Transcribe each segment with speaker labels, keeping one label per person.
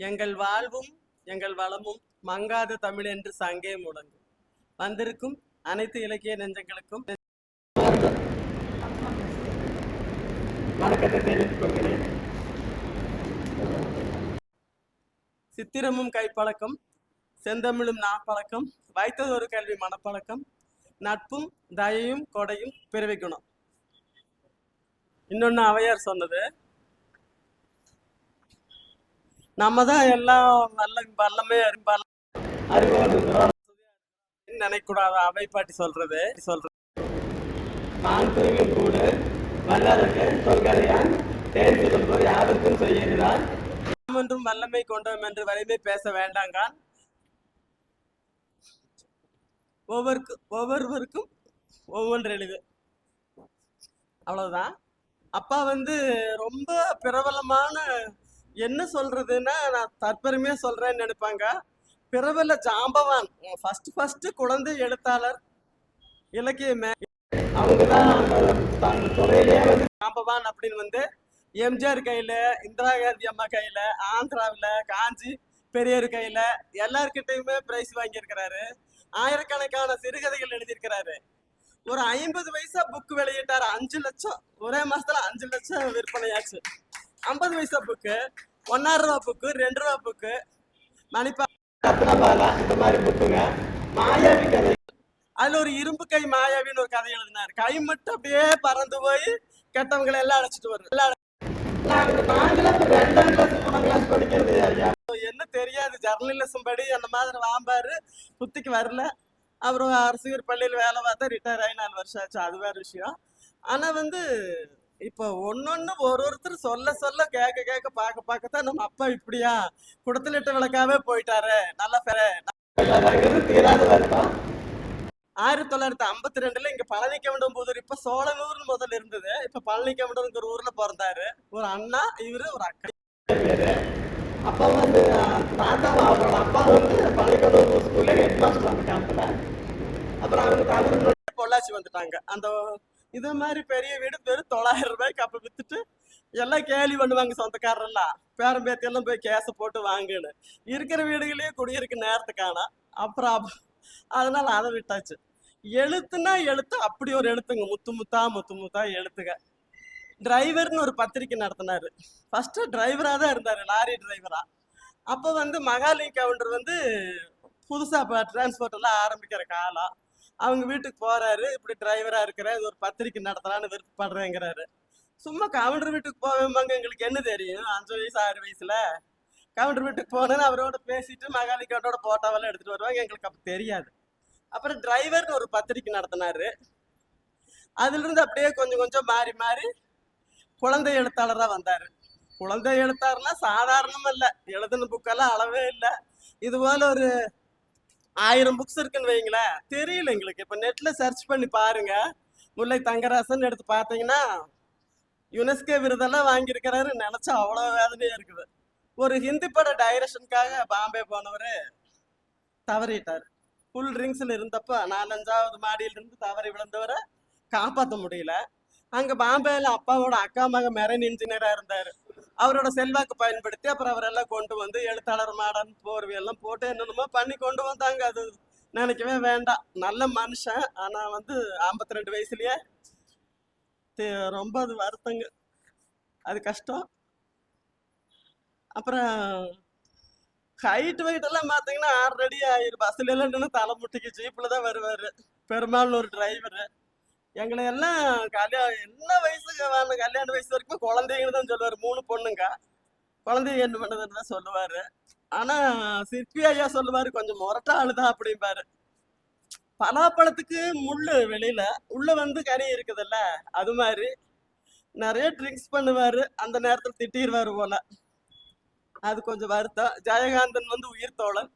Speaker 1: எங்கள் வாழ்வும் எங்கள் வளமும் மங்காத தமிழ் என்று சங்கே முழங்கும் வந்திருக்கும் அனைத்து இலக்கிய நெஞ்சங்களுக்கும்
Speaker 2: கொள்கிறேன்
Speaker 1: சித்திரமும் கைப்பழக்கம் செந்தமிழும் நாப்பழக்கம் வைத்ததொரு கல்வி மனப்பழக்கம் நட்பும் தயையும் கொடையும் பிறவி குணம் இன்னொன்று அவையார் சொன்னது நம்ம தான் எல்லாம் வல்ல வல்லமே நினைக்கூடாது அவை பாட்டி சொல்றது சொல்றது.
Speaker 2: நான் பிரிவில் கூடு வல்லரசு சொல்கரையான் தேர்ந்து சொல்வோர் யாருக்கும் செய்கிறார்
Speaker 1: நாம் என்றும் வல்லமை கொண்டோம் என்று வலிமை பேச வேண்டாங்கான் ஒவ்வொருக்கு ஒவ்வொருவருக்கும் ஒவ்வொன்று எழுது அவ்வளவுதான். அப்பா வந்து ரொம்ப பிரபலமான என்ன சொல்றதுன்னா நான் தற்பெருமையா சொல்றேன்னு நினைப்பாங்க. பிரபல ஜாம்பவான் ஃபர்ஸ்ட் ஃபர்ஸ்ட் குழந்தை எழுத்தாளர் இலக்கியமே
Speaker 2: அவங்க தான்
Speaker 1: ஜாம்பவான் அப்படின்னு வந்து எம்ஜிஆர் கையில இந்திரா காந்தி அம்மா கையில ஆந்திராவில காஞ்சி பெரியார் கையில எல்லார்கிட்டயுமே பிரைஸ் வாங்கியிருக்கிறாரு. ஆயிரக்கணக்கான சிறுகதைகள் எழுதியிருக்கிறாரு. ஒரு ஐம்பது வயசா புக் வெளியிட்டாரு. அஞ்சு லட்சம். ஒரே மாசத்துல அஞ்சு லட்சம் விற்பனையாச்சு. ஐம்பது வயசா புக்கு ஒன்னாயிரம் ரூபா புக்கு ரெண்டு ரூபா புக்கு மணிப்பா
Speaker 2: இந்த மாதிரி புக்குங்க மாயாவி கதை
Speaker 1: அதுல ஒரு இரும்பு கை மாயாவின்னு ஒரு கதை எழுதினாரு. கை மட்டும் அப்படியே பறந்து போய் கெட்டவங்களை எல்லாம் அழைச்சிட்டு வரும் எல்லாம்
Speaker 2: படிக்கிறது
Speaker 1: என்ன தெரியாது. ஜர்னலிசம் படி அந்த மாதிரி வாம்பாரு. புத்திக்கு வரல. அப்புறம் அரசியல் பள்ளியில் வேலை பார்த்தா ரிட்டையர் ஆகி நாலு வருஷம் ஆச்சு. அது வேற விஷயம். ஆனா வந்து இப்போ ஒன்னொன்னு ஒரு ஒருத்தர் சொல்ல சொல்ல கேட்க கேட்க பார்க்க பார்க்கத்தான் நம்ம அப்பா இப்படியா? குடத்திலிட்ட விளக்காவே போயிட்டாரு. நல்லா பெற ஆயிரத்தி தொள்ளாயிரத்தி ஐம்பத்தி ரெண்டுல இங்க பழனிக்கமண்டம் புதூர். இப்ப சோழனூர்னு முதல்ல இருந்தது. இப்ப பழனிக்கமண்டம்ங்கிற ஊர்ல பிறந்தாரு. ஒரு அண்ணா இவரு ஒரு அக்கா.
Speaker 2: பேரு அப்பா வந்து தாத்தா அவரோட அப்பா வந்து பள்ளிக்கூடம் ஸ்கூல்ல ஹெட் மாஸ்டர் அந்த காலத்துல அப்புறம் அவங்க
Speaker 1: பொள்ளாச்சி வந்துட்டாங்க. அந்த இது மாதிரி பெரிய வீடு வெறும் தொள்ளாயிரம் ரூபாய்க்கு அப்ப வித்துட்டு எல்லாம் கேலி பண்ணுவாங்க சொந்தக்காரரெல்லாம் பேரம் எல்லாம் போய் கேஸ போட்டு வாங்குன்னு. இருக்கிற வீடுகளையே குடியிருக்க நேரத்துக்கான அப்புறம் அதனால அதை விட்டாச்சு. எழுத்துனா எழுத்து அப்படி ஒரு எழுத்துங்க. முத்து முத்தா முத்து முத்தா எழுத்துங்க டிரைவர்னு ஒரு பத்திரிக்கை நடத்தினாரு. ஃபர்ஸ்ட் டிரைவரா தான் இருந்தாரு லாரி டிரைவரா அப்போ வந்து மகாலி கவுண்டர் வந்து புதுசாக இப்போ டிரான்ஸ்போர்ட் எல்லாம் ஆரம்பிக்கிற காலம். அவங்க வீட்டுக்கு போறாரு. இப்படி டிரைவரா இருக்கிற இது ஒரு பத்திரிக்கை நடத்தலாம்னு விருப்பப்படுறேங்கிறாரு. சும்மா கவுண்டர் வீட்டுக்கு போவேம்பாங்க. எங்களுக்கு என்ன தெரியும்? அஞ்சு வயசு ஆறு வயசுல. கவுண்டர் வீட்டுக்கு போனேன்னு அவரோட பேசிட்டு மகாலி கவுண்டரோட போட்டோவெல்லாம் எடுத்துட்டு வருவாங்க. எங்களுக்கு அப்ப தெரியாது. அப்புறம் டிரைவர்னு ஒரு பத்திரிக்கை நடத்தினாரு. அதுல இருந்து அப்படியே கொஞ்சம் கொஞ்சம் மாறி மாறி குழந்தை எழுத்தாளராக வந்தார். குழந்தை எழுத்தாளர்னா சாதாரணம் இல்லை. எழுதின புக்கெல்லாம் அளவே இல்லை. இது போல ஒரு ஆயிரம் புக்ஸ் இருக்குன்னு வைங்களேன். தெரியல எங்களுக்கு. இப்ப நெட்ல சர்ச் பண்ணி பாருங்க. முல்லை தங்கராசன் எடுத்து பார்த்தீங்கன்னா யுனெஸ்கோ விருதெல்லாம் வாங்கியிருக்கிறாரு நினைச்சா அவ்வளவு வேதனையா இருக்குது. ஒரு ஹிந்தி பட டைரக்ஷனுக்காக பாம்பே போனவர் தவறிட்டார். ஃபுல் ரிங்ஸ்ல இருந்தப்ப நாலஞ்சாவது மாடியில இருந்து தவறி விழுந்தவரை காப்பாற்ற முடியல. அங்க பாம்பேல அப்பாவோட அக்கா மக மெரைன் இன்ஜினியரா இருந்தாரு. அவரோட செல்வாக்கு பயன்படுத்தி அப்புறம் அவரெல்லாம் கொண்டு வந்து எழுத்தாளர் மாடன் போர்வை எல்லாம் போட்டு என்னென்னமோ பண்ணி கொண்டு வந்தாங்க. அது நினைக்கவே வேண்டாம். நல்ல மனுஷன். ஆனா வந்து ஐம்பத்தி ரெண்டு வயசுலயே தே- ரொம்ப அது வருத்தங்க. அது கஷ்டம். அப்புறம் ஹைட் வெயிட் எல்லாம் பார்த்தீங்கன்னா ஆறு அடி பஸ்ல எல்லாம் நின்று தலை முட்டிக்கு தான் வருவார். பெருமாள் ஒரு டிரைவரு எங்களை எல்லாம் கல்யாணம் என்ன வயசுக்கு வேணும் கல்யாண வயசு வரைக்கும் குழந்தைங்கன்னு தான் சொல்லுவார். மூணு பொண்ணுங்க. குழந்தைங்க என்ன பண்ணுதுன்னு தான் சொல்லுவார். ஆனால் சிற்பி ஐயா சொல்லுவார் கொஞ்சம் முரட்டா ஆளுதான் அப்படிம்பாரு. பலாப்பழத்துக்கு முள் வெளியில உள்ள வந்து கறி இருக்குதுல்ல அது மாதிரி நிறைய ட்ரிங்க்ஸ் பண்ணுவார். அந்த நேரத்தில் திட்டிடுவார் போல. அது கொஞ்சம் வருத்தம். ஜெயகாந்தன் வந்து உயிர் தோழன்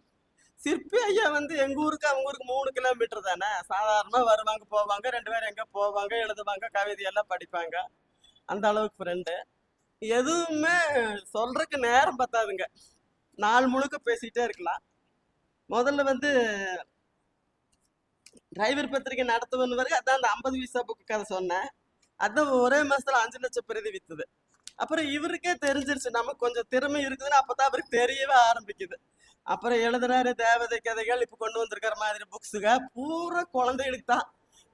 Speaker 1: சிற்பி ஐயா வந்து எங்க ஊருக்கு அவங்க ஊருக்கு மூணு கிலோமீட்டர் தானே? சாதாரணமா வருவாங்க போவாங்க ரெண்டு பேரும் எங்க போவாங்க எழுதுவாங்க கவிதை எல்லாம் படிப்பாங்க. அந்த அளவுக்கு ஃப்ரெண்டு எதுவுமே சொல்றதுக்கு நேரம் பத்தாதுங்க. நாள் முழுக்க பேசிட்டே இருக்கலாம். முதல்ல வந்து டிரைவர் பத்திரிக்கை நடத்துவன் வரைக்கும் அதான் அந்த ஐம்பது விசா புக்கு கதை சொன்னேன். அதான் ஒரே மாசத்துல அஞ்சு லட்சம் பிரதி வித்துது. அப்புறம் இவருக்கே தெரிஞ்சிருச்சு. நமக்கு கொஞ்சம் திறமை இருக்குதுன்னு அப்பதான் அவருக்கு தெரியவே ஆரம்பிக்குது. அப்புறம் எழுதுறாரு தேவதை கதைகள் இப்ப கொண்டு வந்திருக்கிற மாதிரி புக்ஸுக பூரா குழந்தைகளுக்கு தான்.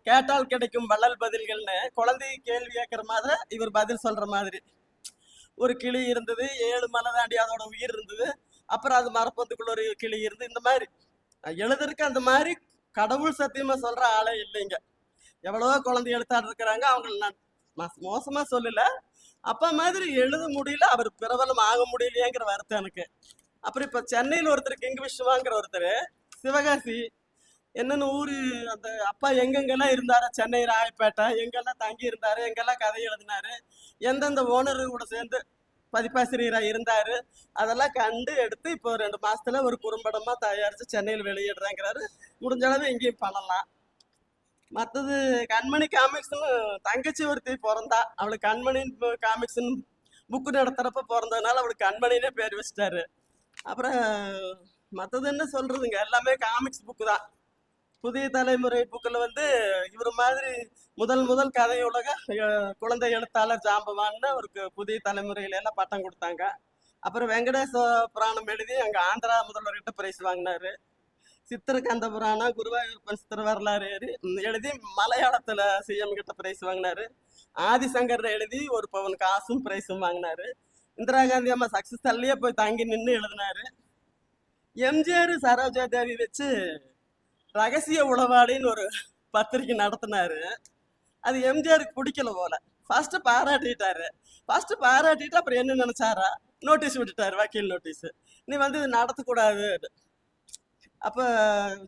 Speaker 1: கேட்டால் கிடைக்கும் வள்ளல் பதில்கள்னு. குழந்தை கேள்வி கேட்குற மாதிரி இவர் பதில் சொல்ற மாதிரி. ஒரு கிளி இருந்தது ஏழு மலை தாண்டி அதோட உயிர் இருந்தது. அப்புறம் அது மரப்பந்துக்குள்ள ஒரு கிளி இருந்து இந்த மாதிரி. எழுதுறதுக்கு அந்த மாதிரி கடவுள் சத்தியமா சொல்ற ஆளே இல்லைங்க. எவ்வளவோ குழந்தை எழுத்தாடு இருக்கிறாங்க அவங்கள நான் மோசமா சொல்லல. அப்பா மாதிரி எழுத முடியல அவர் பிரபலம் ஆக முடியலையேங்கிற வருத்தம் எனக்கு. அப்புறம் இப்ப சென்னையில் ஒருத்தர் கிங் விஸ்வாங்கிற ஒருத்தர் சிவகாசி. என்னென்ன ஊரு அந்த அப்பா எங்கெங்கெல்லாம் இருந்தாரு? சென்னை ராயப்பேட்டை எங்கெல்லாம் தங்கி இருந்தாரு எங்கெல்லாம் கதை எழுதினாரு? எந்தெந்த ஓனர் கூட சேர்ந்து பதிப்பாசிரியராக இருந்தாரு? அதெல்லாம் கண்டு எடுத்து இப்போ ரெண்டு மாசத்துல ஒரு குறும்படமா தயாரிச்சு சென்னையில் வெளியிடுறேங்கிறாரு. முடிஞ்ச அளவு எங்கேயும் பண்ணலாம். மற்றது கண்மணி காமிக்ஸ்னு தங்கச்சி ஒருத்தி பிறந்தா. அவளுக்கு கண்மணி காமிக்ஸ்னு புக்கு நடத்துறப்ப பிறந்ததுனால அவளுக்கு கண்மணினே பேர் வச்சிட்டாரு. அப்புறம் மற்றது என்ன சொல்றதுங்க. எல்லாமே காமிக்ஸ் புக்கு தான். புதிய தலைமுறை புக்கில் வந்து இவர் மாதிரி முதல் முதல் கதை உலக குழந்தை எழுத்தாளர் ஜாம்பவான்னு அவருக்கு புதிய தலைமுறையில எல்லாம் பட்டம் கொடுத்தாங்க. அப்புறம் வெங்கடேச புராணம் எழுதி அங்கே ஆந்திரா முதல்வர்கிட்ட பிரைஸ் வாங்கினாரு. சித்திரகந்த புராணம் குருவாயூர்பன் சித்திர வரலாறு எழுதி எழுதி சிஎம் கிட்ட பிரைஸ் வாங்கினாரு. ஆதிசங்கர் எழுதி ஒரு பவன் காசும் பிரைஸும் வாங்கினாரு. இந்திரா காந்தி அம்மா சக்சஸ் தள்ளியே போய் தங்கி நின்று எழுதினாரு. எம்ஜிஆர் சரோஜா தேவி வச்சு ரகசிய உளவாளின்னு ஒரு பத்திரிக்கை நடத்தினாரு. அது எம்ஜிஆருக்கு பிடிக்கல போல. ஃபர்ஸ்ட் பாராட்டிட்டாரு. ஃபர்ஸ்ட் பாராட்டிட்டு அப்புறம் என்ன நினைச்சாரா? நோட்டீஸ் விட்டுட்டாரு வக்கீல் நோட்டீஸ் நீ வந்து இது நடத்தக்கூடாது. அப்போ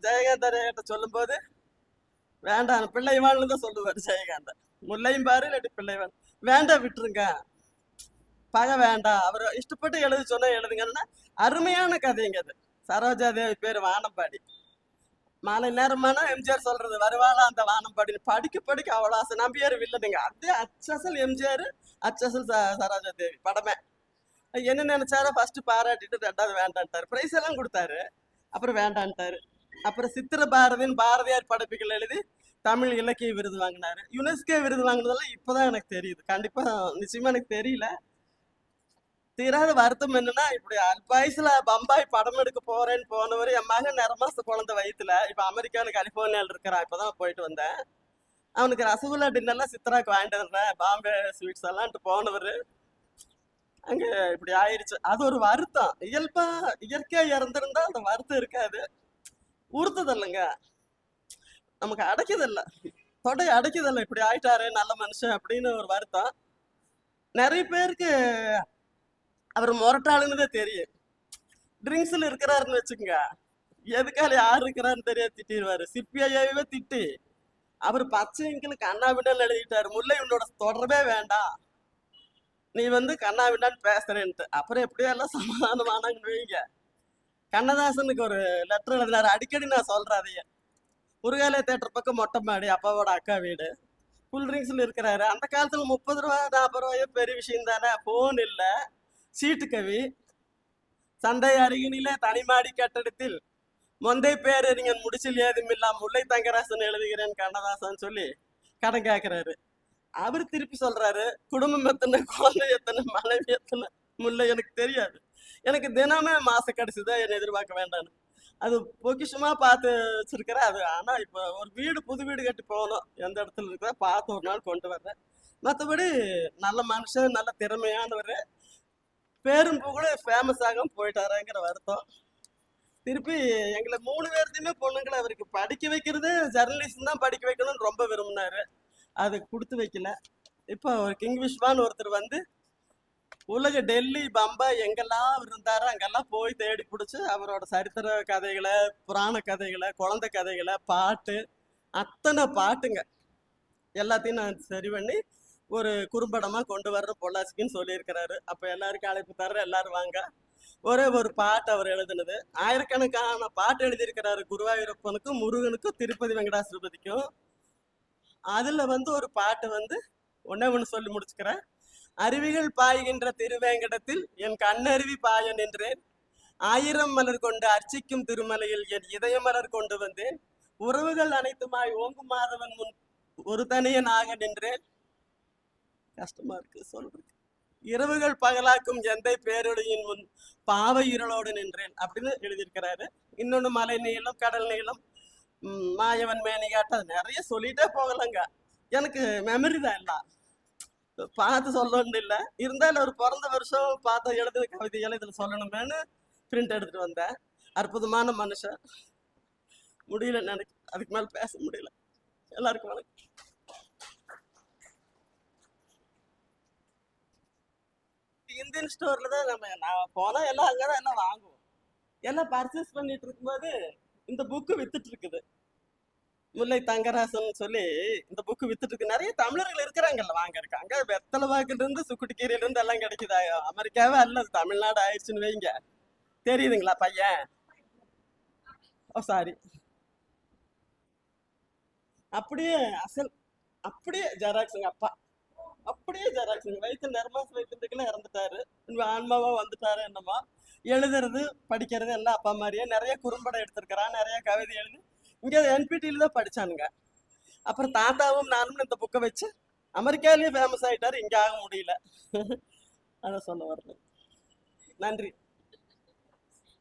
Speaker 1: ஜெயகாந்தர் கிட்ட சொல்லும்போது வேண்டாம் பிள்ளைவான்னு தான் சொல்லுவார் ஜெயகாந்தன் முல்லையும் பாரு இல்லாட்டி பிள்ளைவான் வேண்டாம் விட்டுருங்க. பகை வேண்டாம். அவர் இஷ்டப்பட்டு எழுத சொன்னா எழுதுங்கன்னா அருமையான கதைங்க அது. சரோஜா தேவி பேர் வானம்பாடி. மாலை நேரமானா எம்ஜிஆர் சொல்றது வருவாளா அந்த வானம்பாடி படிக்க படிக்க அவ்வளோ ஆசை. நம்பியார் வில்லனுங்க அதே அச்சசல் எம்ஜிஆர் அச்சசல் ச- சரோஜா தேவி படமே. என்ன நினைச்சாரோ ஃபர்ஸ்ட் பாராட்டிட்டு ரெண்டாவது வேண்டான்ட்டாரு. பிரைஸ் எல்லாம் கொடுத்தாரு. அப்புறம் வேண்டான்ட்டாரு. அப்புறம் சித்திர பாரதின்னு பாரதியார் படைப்புகள் எழுதி தமிழ் இலக்கிய விருது வாங்கினாரு. யுனெஸ்கோ விருது வாங்கினதெல்லாம் இப்பதான் எனக்கு தெரியுது. கண்டிப்பா நிச்சயமா எனக்கு தெரியல. தீராத வருத்தம் என்னன்னா இப்படி அல்பாயுசுல பம்பாய் படம் எடுக்க போறேன்னு போனவர் என் மகன் நிற மாச குழந்தை வயித்துல இப்ப அமெரிக்காவில் கலிபோர்னியால இருக்கிறான் இப்பதான் போயிட்டு வந்தேன் அவனுக்கு ரசகுல்லா டின்னர்லாம் சித்ராக்கு வாங்கிட்டு வந்தேன் பாம்பே ஸ்வீட்ஸ் எல்லாம்ட்டு போனவர் அங்க இப்படி ஆயிடுச்சு அது ஒரு வருத்தம் இயல்பா இயற்கையா இறந்திருந்தா அந்த வருத்தம் இருக்காது உறுத்ததில்லைங்க நமக்கு அடைக்குதில்ல தொடை அடைக்குதில்ல இப்படி ஆயிட்டாரு நல்ல மனுஷன் அப்படின்னு ஒரு வருத்தம் நிறைய பேருக்கு அவர் முரட்டாளுன்னு தெரியும். ட்ரிங்க்ஸ்ல இருக்கிறாருன்னு வச்சுக்கோங்க. எதுக்கால யார் இருக்கிறாருன்னு தெரியாது திட்டிடுவாரு. சிப்பிஐயாவே திட்டு. அவர் பச்சைங்களுக்கு இங்கில் கண்ணாபின்னு எழுதிட்டாரு. முல்லை உன்னோட தொடர்பே வேண்டாம். நீ வந்து கண்ணாபின்னான்னு பேசுறேன்ட்டு. அப்புறம் எப்படியோ எல்லாம் சமாதானமானாங்கன்னு வைங்க. கண்ணதாசனுக்கு ஒரு லெட்டர் எழுதினாரு. அடிக்கடி நான் சொல்றேன் அதையே. முருகாலய தேட்டர் பக்கம் மொட்டை மாடி அப்பாவோட அக்கா வீடு. கூல் ட்ரிங்க்ஸ்ல இருக்கிறாரு. அந்த காலத்துல முப்பது ரூபா நாற்பது ரூபாயோ பெரிய விஷயம் தானே. போன் இல்லை. சீட்டு கவி. சந்தை அருகினிலே தனிமாடி கட்டடத்தில். மொந்தை பேரறிஞன் முடிச்சில் ஏதுமில்லா முல்லை தங்கராசன் எழுதுகிறேன் கண்ணதாசன் சொல்லி கடன் கேட்கிறாரு. அவர் திருப்பி சொல்றாரு குடும்பம் எத்தனை குழந்தை எத்தனை மனைவி எத்தனை முல்லை எனக்கு தெரியாது. எனக்கு தினமே மாச கடைசிதான் என்னை எதிர்பார்க்க வேண்டாம்னு அது பொக்கிஷமா பார்த்து வச்சிருக்கிறேன் அது ஆனா இப்போ ஒரு வீடு புது வீடு கட்டி போகணும். எந்த இடத்துல இருக்கிற பார்த்து ஒரு நாள் கொண்டு வர்றேன். மற்றபடி நல்ல மனுஷன் நல்ல திறமையானவர். பேரும் புகழ் ஃபேமஸ் ஆகாம போயிட்டாராங்கிற வருத்தம். திருப்பி எங்களை மூணு பேர்த்தையுமே பொண்ணுங்களை அவருக்கு படிக்க வைக்கிறது ஜெர்னலிஸ்ட் தான் படிக்க வைக்கணும்னு ரொம்ப விரும்பினாரு. அது கொடுத்து வைக்கல. இப்போ ஒரு கிங் ஒருத்தர் வந்து உலக டெல்லி பம்பாய் எங்கெல்லாம் அவர் இருந்தாரோ அங்கெல்லாம் போய் தேடி பிடிச்சி அவரோட சரித்திர கதைகளை புராண கதைகளை குழந்தை கதைகளை பாட்டு அத்தனை பாட்டுங்க. எல்லாத்தையும் நான் சரி பண்ணி ஒரு குறும்படமா கொண்டு வர்ற பொள்ளாச்சிக்குன்னு சொல்லியிருக்கிறாரு. அப்ப எல்லாருக்கும் அழைப்பு தர்ற எல்லாரும் வாங்க. ஒரே ஒரு பாட்டு அவர் எழுதுனது. ஆயிரக்கணக்கான பாட்டு எழுதியிருக்கிறாரு குருவாயூரப்பனுக்கும் முருகனுக்கும் திருப்பதி வெங்கடாசிரபதிக்கும் அதுல வந்து ஒரு பாட்டு வந்து ஒன்னே ஒன்று சொல்லி முடிச்சுக்கிறேன். அருவிகள் பாய்கின்ற திருவேங்கடத்தில் என் கண்ணருவி பாய நின்றேன். ஆயிரம் மலர் கொண்டு அர்ச்சிக்கும் திருமலையில் என் இதய மலர் கொண்டு வந்தேன். உறவுகள் அனைத்துமாய் ஓங்கு மாதவன் முன் ஒரு தனியனாக நின்றேன். கஷ்டமா இருக்கு சொல்றேன் இரவுகள் பகலாக்கும் எந்தை பேரொழியின் முன் பாவ இருளோடு நின்றேன் அப்படின்னு எழுதியிருக்கிறாரு. இன்னொன்று மலை நீளம் கடல் நீளம் மாயவன் மேனிகாட்டம் நிறைய சொல்லிட்டே போகலங்க. எனக்கு மெமரி தான் எல்லாம் பார்த்து சொல்லணும்னு இல்லை. இருந்தாலும் ஒரு பிறந்த வருஷம் பார்த்து எழுதுன கவிதைகளை இதில் சொல்லணுமேனு பிரிண்ட் எடுத்துட்டு வந்தேன். அற்புதமான மனுஷன். முடியல நினைக்க அதுக்கு மேலே பேச முடியல. எல்லாருக்கும் வணக்கம். இந்தியன் ஸ்டோர்ல தான் நம்ம நான் போனா எல்லாம் அங்கதான் எல்லாம் வாங்குவோம். எல்லாம் பர்ச்சேஸ் பண்ணிட்டு இருக்கும்போது இந்த புக்கு வித்துட்டு இருக்குது. முல்லை தங்கராசன் சொல்லி இந்த புக்கு வித்துட்டு இருக்கு. நிறைய தமிழர்கள் இருக்கிறாங்கல்ல வாங்கறதுக்கு. அங்க வெத்தலை வாக்குல இருந்து சுக்குட்டிக்கீரையில இருந்து எல்லாம் கிடைக்குதா? அமெரிக்காவே அல்ல தமிழ்நாடு ஆயிடுச்சுன்னு வைங்க. தெரியுதுங்களா பையன்? ஓ சாரி அப்படியே அசல் அப்படியே ஜெராக்ஸுங்க அப்பா. அப்படியே ஜெராக்ஸ் வயிற்று நர்மாஸ் வைக்கிறதுக்குள்ள இறந்துட்டாரு. இவன் ஆன்மாவா வந்துட்டாரு என்னமா. எழுதுறது படிக்கிறது எல்லாம் அப்பா மாதிரியே நிறைய குறும்படம் எடுத்திருக்கிறான். நிறைய கவிதை எழுதி. இங்கே என்பிடியில் தான் படித்தானுங்க அப்புறம் தாத்தாவும் நானும் இந்த புக்கை வச்சு அமெரிக்காலேயே ஃபேமஸ் ஆகிட்டார் இங்கே ஆக முடியல. அதை சொல்ல வரல நன்றி.